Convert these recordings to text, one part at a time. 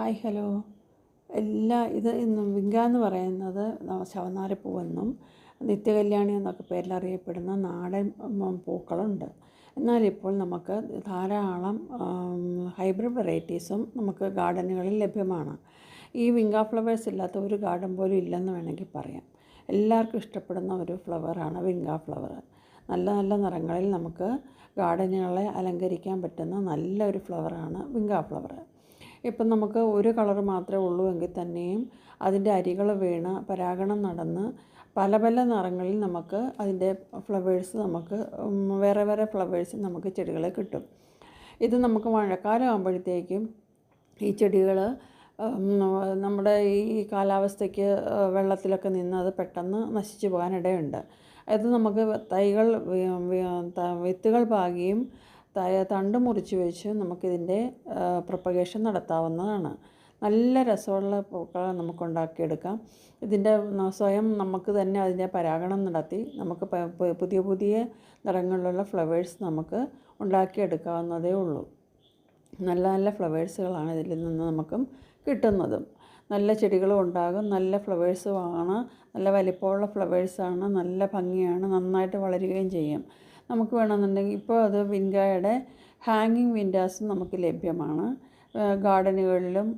Hi hello. എല്ലാ ഇത് vinca എന്ന് പറയുന്നത് ശവനാരപ്പൂവെന്നും നിത്യകല്യാണി എന്നൊക്കെ പേരിൽ അറിയപ്പെടുന്ന നാടൻ പൂക്കളുണ്ട്. എന്നാൽ ഇപ്പോൾ നമുക്ക് ധാരാളം ഹൈബ്രിഡ് വെറൈറ്റീസും നമുക്ക് ഗാർഡനുകളിൽ ലഭ്യമാണ്. ഈ വിങ്ക ഫ്ലവേഴ്സ് ഇല്ലാത്ത ഒരു ഗാർഡൻ പോലും ഇല്ലെന്ന് വേണമെങ്കിൽ പറയാം. എല്ലാവർക്കും ഇഷ്ടപ്പെടുന്ന ഒരു ഫ്ലവറാണ് വിങ്ക ഫ്ലവർ. നല്ല നല്ല നിറങ്ങളിൽ നമുക്ക് ഗാർഡനുകളെ അലങ്കരിക്കാൻ പറ്റുന്ന നല്ലൊരു ഫ്ലവറാണ് വിങ്ക ഫ്ലവർ. ഇപ്പം നമുക്ക് ഒരു കളർ മാത്രമേ ഉള്ളൂ എങ്കിൽ തന്നെയും അതിന്റെ അരികൾ വീണ് പരാഗണം നടന്ന് പല പല നിറങ്ങളിൽ നമുക്ക് അതിന്റെ ഫ്ലവേഴ്സ് നമുക്ക് വേറെ വേറെ ഫ്ലവേഴ്സ് നമുക്ക് ചെടികളെ കിട്ടും. ഇത് നമുക്ക് മഴക്കാലം ആകുമ്പോഴത്തേക്കും ഈ ചെടികൾ നമ്മുടെ ഈ കാലാവസ്ഥയ്ക്ക് വെള്ളത്തിലൊക്കെ നിന്ന് അത് പെട്ടെന്ന് നശിച്ചു പോകാനിടയുണ്ട്. അത് നമുക്ക് തൈകൾ വിത്തുകൾ പാകിയും തണ്ട് മുറിച്ച് വെച്ച് നമുക്കിതിന്റെ പ്രൊപ്പഗേഷൻ നടത്താവുന്നതാണ്. നല്ല രസമുള്ള പൂക്കൾ നമുക്ക് ഉണ്ടാക്കിയെടുക്കാം ഇതിന്റെ സ്വയം നമുക്ക് തന്നെ അതിന്റെ പരാഗണം നടത്തി നമുക്ക് പുതിയ പുതിയ നിറങ്ങളിലുള്ള ഫ്ലവേഴ്സ് നമുക്ക് ഉണ്ടാക്കിയെടുക്കാവുന്നതേ ഉള്ളൂ. നല്ല നല്ല ഫ്ലവേഴ്സുകളാണ് ഇതിൽ നിന്ന് നമുക്കും കിട്ടുന്നതും. നല്ല ചെടികളും ഉണ്ടാകും നല്ല ഫ്ലവേഴ്സുമാണ് നല്ല വലിപ്പമുള്ള ഫ്ലവേഴ്സാണ് നല്ല ഭംഗിയാണ് നന്നായിട്ട് വളരുകയും ചെയ്യും. നമുക്ക് വേണമെന്നുണ്ടെങ്കിൽ ഇപ്പോൾ അത് വിൻഗായുടെ ഹാങ്ങിങ് വിൻഡാസും നമുക്ക് ലഭ്യമാണ്. ഗാർഡനുകളിലും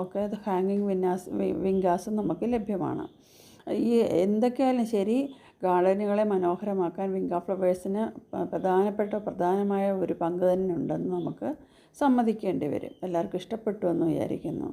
ഒക്കെ ഹാങ്ങിങ് വിന്നാസ് വിങ്കാസും നമുക്ക് ലഭ്യമാണ്. ഈ എന്തൊക്കെയായാലും ശരി ഗാർഡനുകളെ മനോഹരമാക്കാൻ വിങ്ക ഫ്ലവേഴ്സിന് പ്രധാനപ്പെട്ട പ്രധാനമായ ഒരു പങ്ക് തന്നെ ഉണ്ടെന്ന് നമുക്ക് സമ്മതിക്കേണ്ടി വരും. എല്ലാവർക്കും ഇഷ്ടപ്പെട്ടു എന്ന് വിചാരിക്കുന്നു.